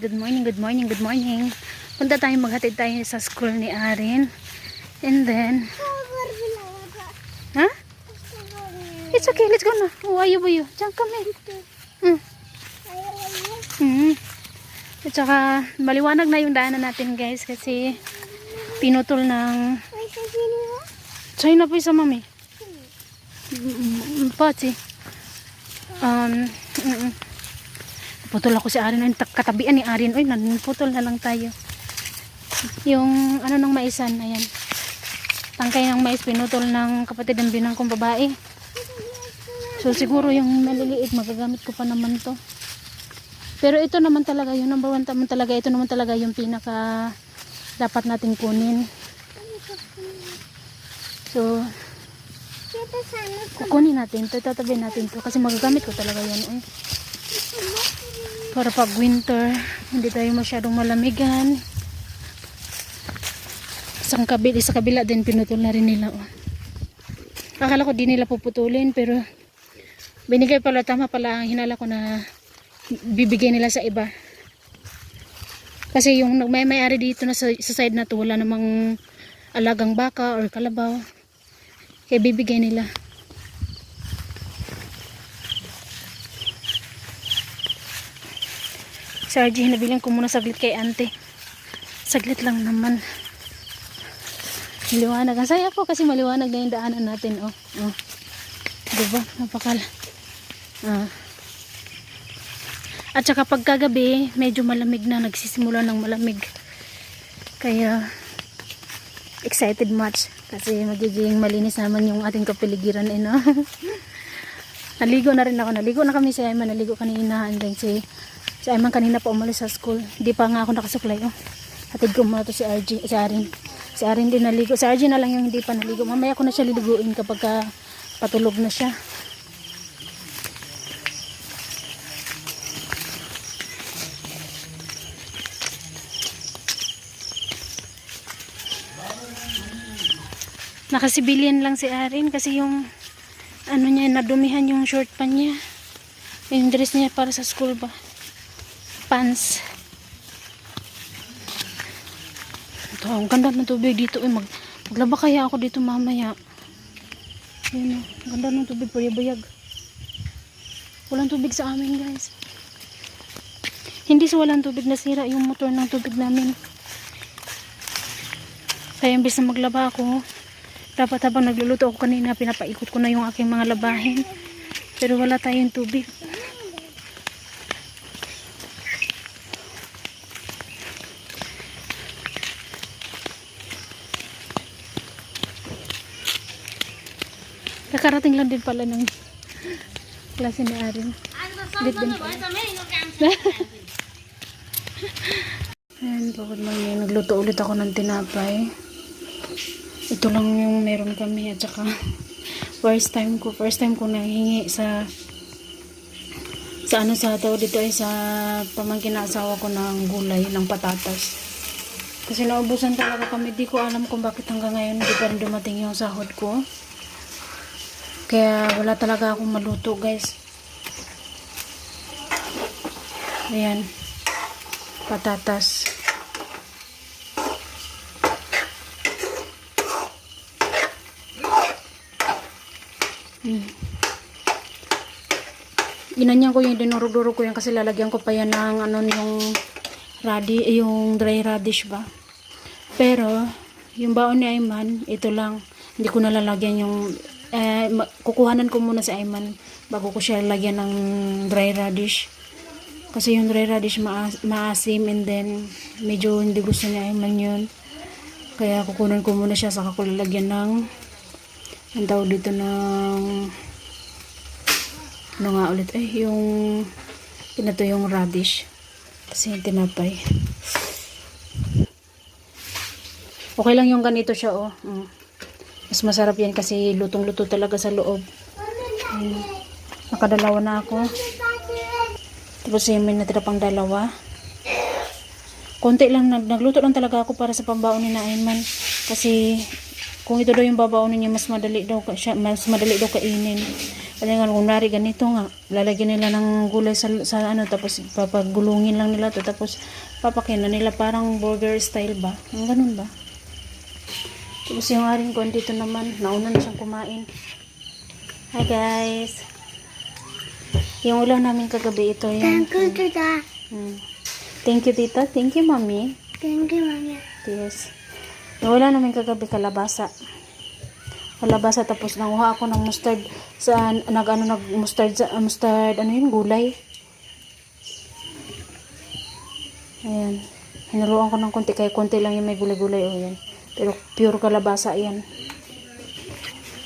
Good morning. Good morning, good morning. Punta tayo maghatid tayo sa school ni Arin. And then, ha? It's okay, let's go na. Oh, ayo bayo. Diyan kami. Hmm. Hmm. At saka, maliwanag na yung daanan natin guys kasi pinutol ng China po isa mami. Pati. Um, mm, mm. Putol ako si Arin. Ay, katabian ni Arin. Uy, nanputol na lang tayo. Yung ano ng maisan, ayan. Tangkay ng mais, pinutol ng kapatid ng binang kong babae. So, siguro yung maliliit, magagamit ko pa naman to. Pero ito naman talaga, yung number one naman talaga, ito naman talaga yung pinaka dapat natin kunin. So, kukunin natin to, tatabi natin to kasi magagamit ko talaga yan. Eh. Para pag winter, hindi tayo masyadong malamigan. Sa kabila, sa kabila din pinutol na rin nila. Oh. Akala ko di nila puputulin pero binigay pala tama pala ang hinala ko na bibigay nila sa iba. Kasi yung may may-ari dito na sa, sa side na to wala namang alagang baka or kalabaw. Kaya bibigay nila. Sarji, nabiling ko muna saglit kay ante. Saglit lang naman. Maliwanag. Ang saya po kasi maliwanag na yung daanan natin. Oh. Oh. Diba? Napakal. Ah. At saka pagkagabi, medyo malamig na. Nagsisimula ng malamig. Kaya, excited much. Kasi magiging malinis naman yung ating kapiligiran. Eh, no? Naligo na rin ako. Naligo na kami si Ayman. Naligo kanina. And then si, si Ayman kanina pa umalis sa school. Di pa nga ako nakasuklay. Oh. Hatid ko muna to si RG. Si Arin. Si Arin din naligo. Si RG na lang yung hindi pa naligo. Mamaya ko na siya liliguin kapag ka patulog na siya. Nakasibilyan lang si Arin kasi yung ano niya, nadumihan yung short pa niya. Yung dress niya para sa school ba? Pants. Ito, ang ganda ng tubig dito. Eh, mag, maglaba kaya ako dito mamaya. Yun, oh, ang ganda ng tubig, bayag-bayag. Walang tubig sa amin, guys. Hindi sa walang tubig nasira yung motor ng tubig namin. Kaya imbis na maglaba ako, dapat habang nagluluto ako kanina, pinapaikot ko na yung aking mga labahin. Pero wala tayong tubig. Nakarating lang din pala ng klase ni Arin. Lit din pala. Ayan, bukod lang yun. Nagluto ulit ako ng tinapay. Ito lang yung meron kami at saka first time ko, first time ko nahingi sa sa ano sa tao dito ay sa pamangkin na asawa ko ng gulay, ng patatas. Kasi naubusan talaga kami. Di ko alam kung bakit hanggang ngayon hindi pa rin dumating yung sahod ko. Kaya wala talaga akong maluto guys. Ayan. Patatas. Hmm. Ginanyan ko yung dinurog-durog ko yan kasi lalagyan ko pa yan ng ano yung radi, yung dry radish ba. Pero yung baon ni Ayman, ito lang. Hindi ko nalalagyan yung eh, kukuhanan ko muna si Ayman bago ko siya lagyan ng dry radish. Kasi yung dry radish maas- maasim and then medyo hindi gusto ni Ayman yun. Kaya kukunan ko muna siya saka ko lalagyan ng ang tawag dito ng ano nga ulit eh yung pinato yung radish kasi yung tinapay okay lang yung ganito siya oh mm. Mas masarap yan kasi lutong luto talaga sa loob Ayun. nakadalawa na ako tapos yung may natira pang dalawa konti lang nag- nagluto lang talaga ako para sa pambaon ni Nainman kasi kung ito daw yung babaunin niya mas madali daw siya mas madali daw kainin Kaya nga, kunwari ganito nga, lalagyan nila ng gulay sa, sa ano, tapos papagulungin lang nila to tapos papakin na nila parang burger style ba? Ganun ba? Tapos yung aring ko dito naman, nauna na siyang kumain. Hi guys! Yung ulam namin kagabi ito, yung... Thank you, Tita. Hmm. Thank you, tita. Thank you, mommy. Thank you, Mami. Yes. Yung ulam namin kagabi, kalabasa. Kalabasa, tapos nanguha ako ng mustard sa, nag, ano, nag, mustard, sa, mustard, ano yun, gulay. Ayan. Hinaluan ko ng konti, kaya konti lang yung may gulay-gulay, o yan. Pero pure kalabasa, ayan.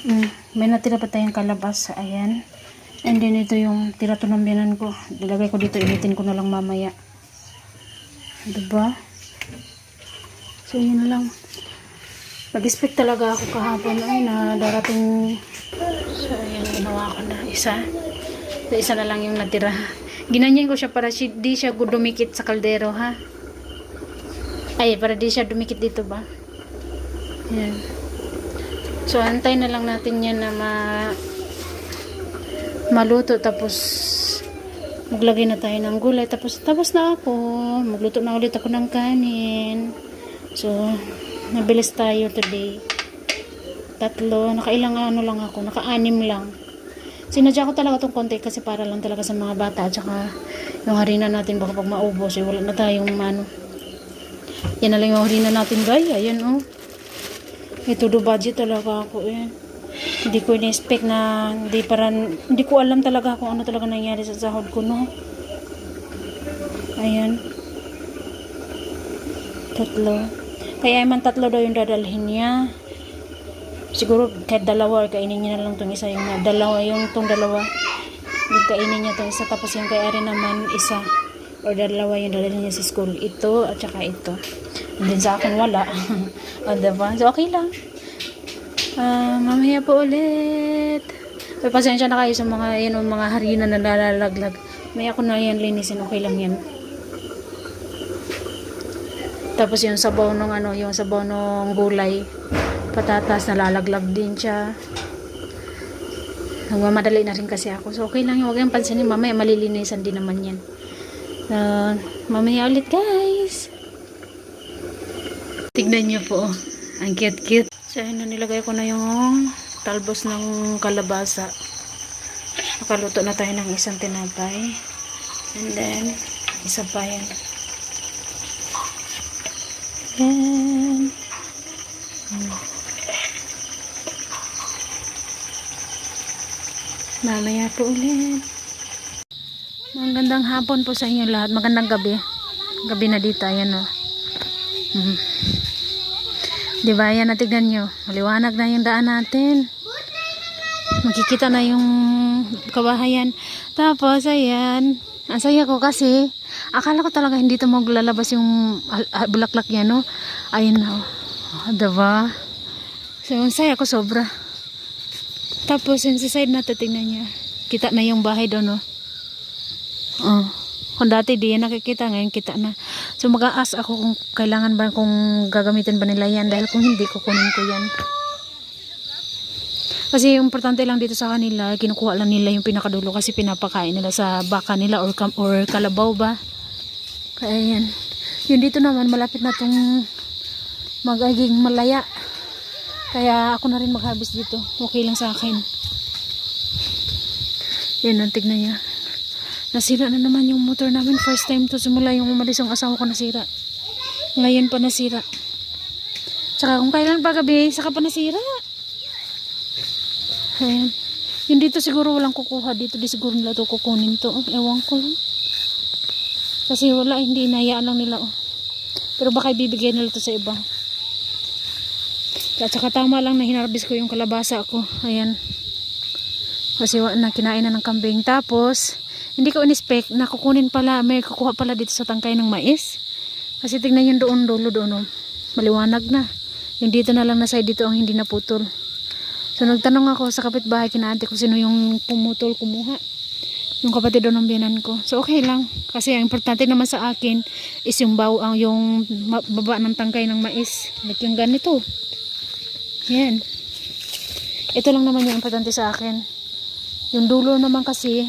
Mm, may natira pa tayong kalabasa, ayan. And then ito yung tira to ng biyanan ko. Ilagay ko dito, initin ko na lang mamaya. Diba? So, yun lang. Nag-expect talaga ako kahapon ay na darating. So, ayan, ginawa ko na isa. So, isa na lang yung natira. Ginanyan ko siya para si, di siya dumikit sa kaldero, ha? Ay, para di siya dumikit dito ba? Yan. So, antay na lang natin yan na ma maluto. Tapos maglagay na tayo ng gulay. Tapos tapos na ako. Magluto na ulit ako ng kanin. So nabilis tayo today. Tatlo. Nakailang ano lang ako. Naka-anim lang. Sinadya ko talaga tong konti kasi para lang talaga sa mga bata at yung harina natin. Baka pag maubos eh, wala na tayong ano. Yan na lang yung harina natin guys. Ayan oh ito do budget talaga ako eh. Hindi ko in-expect na hindi paran hindi ko alam talaga kung ano talaga nangyari sa sahod ko no? Ayan. Tatlo. Kaya man tatlo daw yung dadalhin niya. Siguro kahit dalawa kainin niya na lang tong isa. Yung dalawa yung tong dalawa. Kainin niya tong isa tapos yung kay Ari naman isa or dalawa yung dadalhin niya sa school ito at saka ito and then sa akin wala o diba so okay lang Ah, mamaya po ulit. May pasensya na kayo sa mga yung mga harina na nalalaglag. May ako na yan linisin, okay lang yan. Tapos yung sabaw ng ano, yung sabaw ng gulay, patatas nalalaglag din siya. Nagmamadali na rin kasi ako. So okay lang yun, huwag yung pansinin. Mamaya malilinisan din naman yan. Ah, mamaya ulit guys. Tignan niyo po. Ang cute-cute. So, ayun na nilagay ko na yung talbos ng kalabasa. Nakaluto na tayo ng isang tinapay. And then, isa pa yan. Yan. Hmm. Mamaya po ulit. Magandang hapon po sa inyo lahat. Magandang gabi. Gabi na dito. Ayan o. Mm. Di ba? Ayan na tignan nyo. Maliwanag na yung daan natin. Makikita na yung kabahayan. Tapos, ayan. Ang saya ko kasi, akala ko talaga hindi ito maglalabas yung al- bulaklak niya, no? Ayun na. Oh, diba? So, ang saya ko sobra. Tapos, yung sa side natin, tignan niya. Kita na yung bahay doon, no? Oh. Kung dati di yan nakikita, ngayon kita na. So mag-aas ako kung kailangan ba, kung gagamitin ba nila yan. Dahil kung hindi, kukunin ko yan. Kasi yung importante lang dito sa kanila, kinukuha lang nila yung pinakadulo kasi pinapakain nila sa baka nila or, or kalabaw ba. Kaya yan. Yung dito naman, malapit na tong magiging malaya. Kaya ako na rin mag-harvest dito. Okay lang sa akin. Yan, ang niya. Nasira na naman yung motor namin. First time to simula yung umalis yung asawa ko nasira. Ngayon pa nasira. Tsaka kung kailan pa gabi, saka pa nasira. Ayan. Yung dito siguro walang kukuha. Dito di siguro nila to kukunin to. Ewan ko lang. Kasi wala, hindi inayaan lang nila. Oh. Pero baka ibibigay nila to sa iba. At saka tama lang na hinarbis ko yung kalabasa ko. Ayan. Kasi na kinain na ng kambing. Tapos, hindi ko in-expect na kukunin pala, may kukuha pala dito sa tangkay ng mais. Kasi tignan yung doon, dulo doon, oh. maliwanag na. Yung dito na lang na side dito ang hindi naputol. So nagtanong ako sa kapitbahay kina ate ko sino yung pumutol, kumuha. Yung kapatid doon ng biyanan ko. So okay lang. Kasi ang importante naman sa akin is yung baw, ang yung baba ng tangkay ng mais. Like yung ganito. Yan. Ito lang naman yung importante sa akin. Yung dulo naman kasi,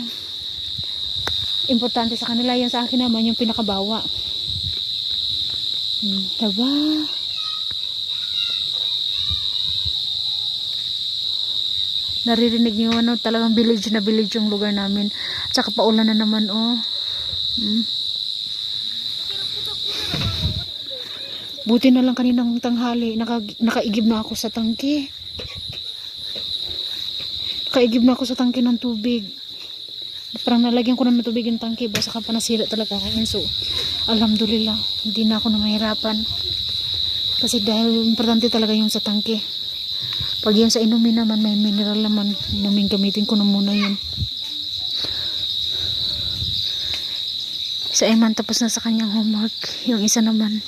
importante sa kanila. Yung sa akin naman, yung pinakabawa. Hmm, diba? Naririnig niyo ano, talagang village na village yung lugar namin. Tsaka paulan na naman, oh. Hmm. Buti na lang kaninang tanghali, naka, nakaigib na ako sa tangke. Nakaigib na ako sa tangke ng tubig. Parang nalagyan ko na ng tubig yung tangke, basta ka pa nasira talaga ako. So, alhamdulillah, hindi na ako na mahirapan. Kasi dahil importante talaga yung sa tangke. Pag yung sa inumin naman, may mineral naman. Inumin gamitin ko na muna yun. Sa Eman, tapos na sa kanyang homework. Yung isa naman.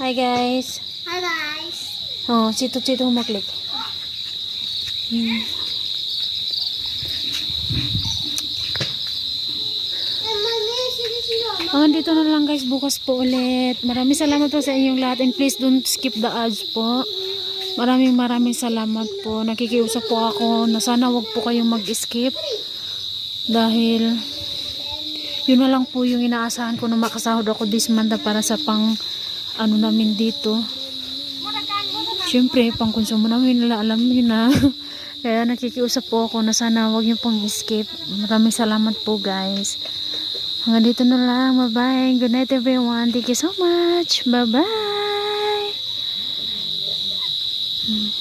Hi guys. Hi guys. Oh, sito-sito humaklik. Hmm. Oh, dito na lang guys. Bukas po ulit. Maraming salamat po sa inyong lahat. And please don't skip the ads po. Maraming maraming salamat po. Nakikiusap po ako na sana wag po kayong mag-skip. Dahil yun na lang po yung inaasahan ko na makasahod ako this month para sa pang ano namin dito. Siyempre, pang konsumo namin nila, alam niyo na. Kaya nakikiusap po ako na sana wag niyo pong skip. Maraming salamat po guys. Hanggang dito na lang. Bye-bye. Good night everyone. Thank you so much. Bye-bye. Hmm.